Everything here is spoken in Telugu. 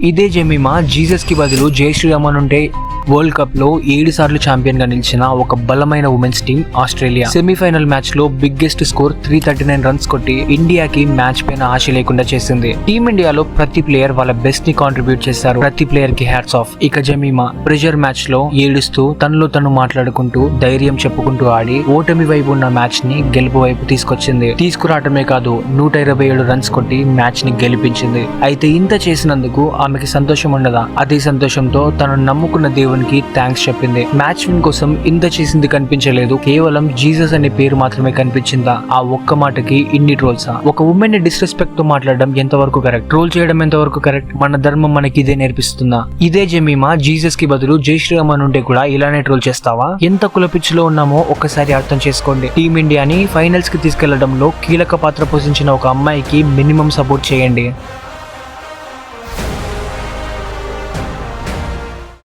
ఇదే జమీమా జీసస్కి బదులు జై శ్రీరామ్ ఉంటే వరల్డ్ కప్లో ఏడు సార్లు ఛాంపియన్గా నిలిచిన ఒక బలమైన ఉమెన్స్ టీం ఆస్ట్రేలియా. సెమీఫైనల్ మ్యాచ్లో biggest score three thirty nine runs కొట్టి ఇండియాకి మ్యాచ్ పైన ఆశ లేకుండా చేసింది. టీమిండియాలో ప్రతి ప్లేయర్ వాళ్ళ బెస్ట్ని కాంట్రిబ్యూట్ చేశారు. ప్రతి ప్లేయర్కి హ్యాట్స్ ఆఫ్ ఇక జమీమా ప్రెజర్ మ్యాచ్లో ఏడుస్తూ తనలో తను మాట్లాడుకుంటూ ధైర్యం చెప్పుకుంటూ ఆడి ఓటమి వైపు ఉన్న మ్యాచ్ని గెలుపు వైపు తీసుకొచ్చింది. తీసుకురావటమే కాదు నూట ఇరవై ఏడు రన్స్ కొట్టి మ్యాచ్ని గెలిపించింది. అయితే ఇంత చేసినందుకు ఆమెకి సంతోషం ఉండదా? అదే సంతోషంతో తను నమ్ముకున్న దేవుడు దేవునికి థ్యాంక్స్ చెప్పింది. మ్యాచ్ విన్ కోసం ఇంత చేసింది కనిపించలేదు. కేవలం జీసస్ అనే పేరు మాత్రమే కనిపించిందా? ఆ ఒక్క మాటకి ఇన్ని ట్రోల్సా ఒక ఉమెన్ని డిస్రెస్పెక్ట్తో మాట్లాడడం ఎంతవరకు కరెక్ట్ ట్రోల్ చేయడం ఎంతవరకు కరెక్ట్ మన ధర్మం మనకి ఇదే నేర్పిస్తుందా? ఇదే జమీమా? జీసస్కి బదులు జై శ్రీరామ్ అని ఉంటే కూడా ఇలానే ట్రోల్ చేస్తావా? ఎంత కులపిచ్చిలో ఉన్నామో ఒక్కసారి అర్థం చేసుకోండి. టీమిండియాని ఫైనల్స్కి తీసుకెళ్ళడంలో కీలక పాత్ర పోషించిన ఒక అమ్మాయికి మినిమం సపోర్ట్ చేయండి.